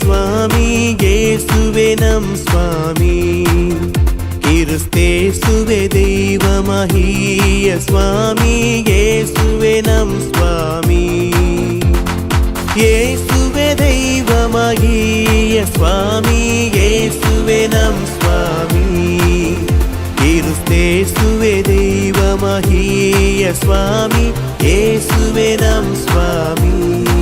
சுவாமி ஏசுவே நம் சுவாமி. கிறிஸ்தேசுவே தெய்வமகிய சுவாமி ஏசுவே நம் சுவாமி. இயேசுவே தெய்வ சுவாமி ஏசுவே நம் சுவாமி. கிறிஸ்தேசுவே தெய்வ மகீய சுவாமி ஏசுவே நம் சுவாமி.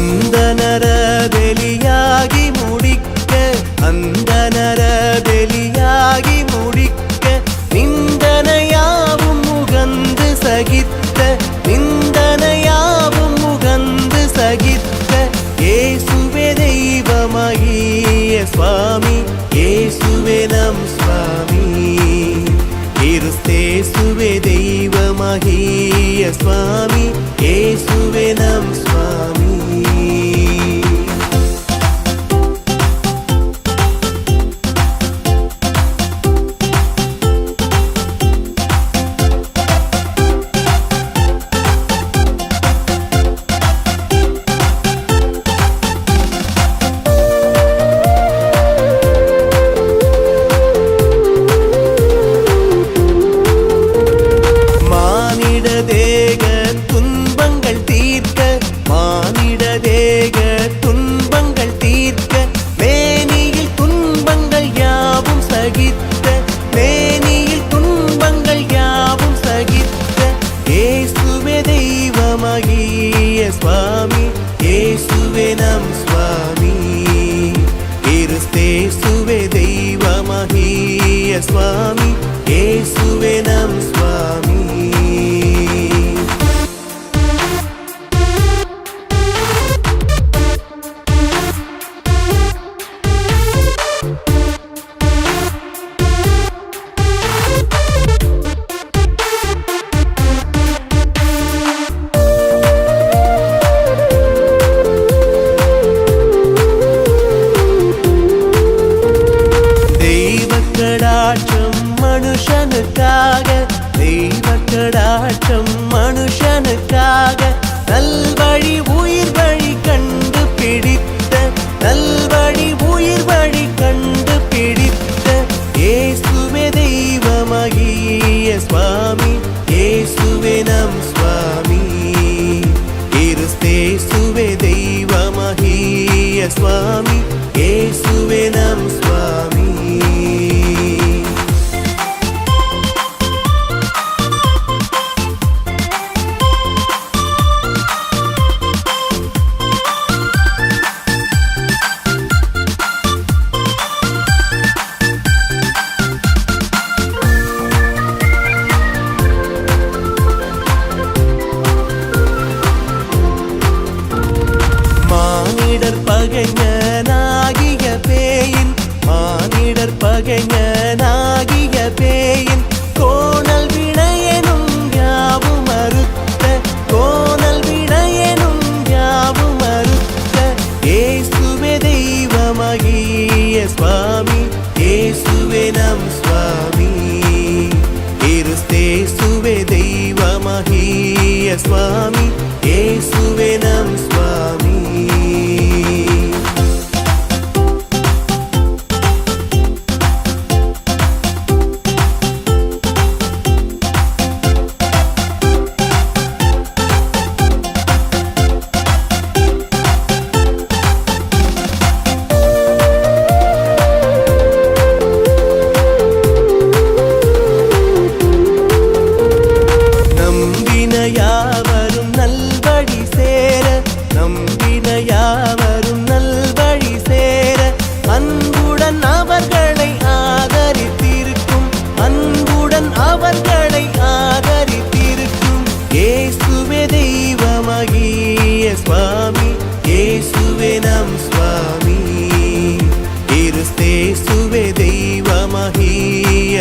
அந்த நர வெளியாகி முடிக்க அந்த நர வெளியாகி முடிக்க நிந்தனையாவும் முகந்து சகித்த நிந்தனையாவும் முகந்து சகித்த ஏசுவே தெய்வமகிய சுவாமி ஏசுவே நம் சுவாமி. கிறிஸ்தேசுவே தெய்வமகிய சுவாமி. தெய்வமகிய மனுஷனுக்காக தெய்வக்கடாட்டம் மனுஷனுக்காக நல்வழி உயிர் வழி கண்டு பிடித்த நல்வழி உயிர் வழி கண்டு பிடித்த இயேசுவே தெய்வமகி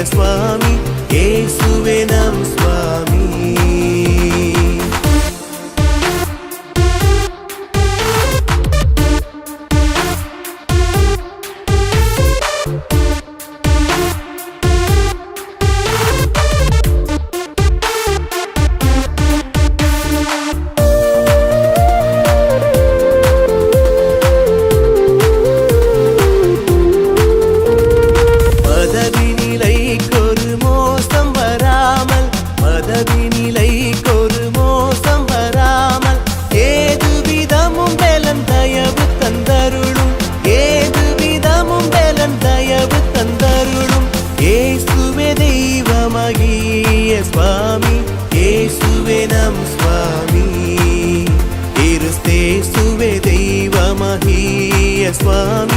சுவாமி. ஏசுவே நம் சுவாமி. பதவி நிலைக்கொரு மோசம் வராமல் ஏது விதமும் பெலன் தயவு தந்தருளும். ஏது விதமும் பெலன் தயவு தந்தருளும். ஏசுவே தெய்வமகிய சுவாமி ஏசுவே நம் சுவாமி. கிறிஸ்தேசுவே தெய்வமகிய சுவாமி.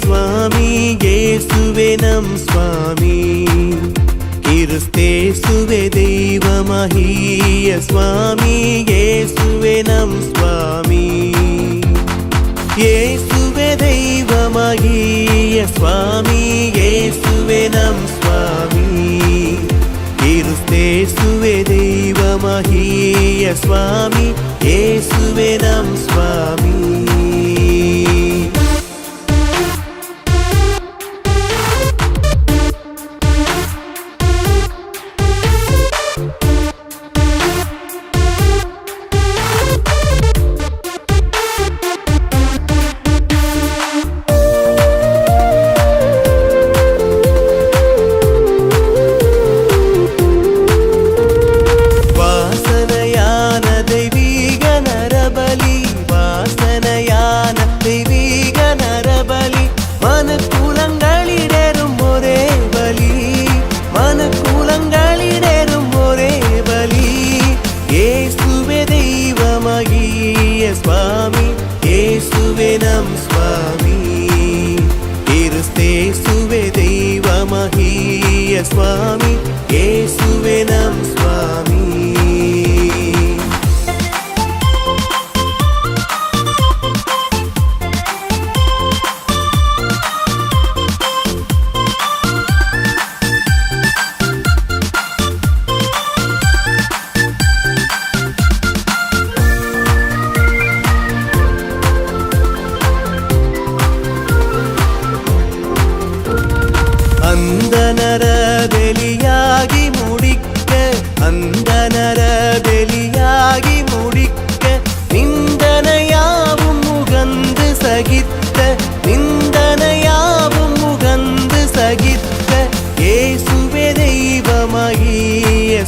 சுவாமி இயேசுவே நம் சுவாமி. கிறிஸ்தேசுவே தெய்வமகிய சுவாமி இயேசுவே நம் சுவாமி. இயேசுவே தெய்வமகிய சுவாமி இயேசுவே நம் சுவாமி. கிறிஸ்தேசுவே தெய்வமாகிய சுவாமி இயேசுவே நம் சுவாமி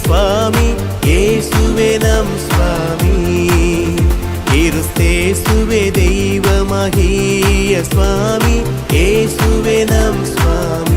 சுவாமி இயேசுவே நம் சுவாமி. கிறிஸ்தேசுவே தெய்வமாகிய சுவாமி இயேசுவே நம் சுவாமி.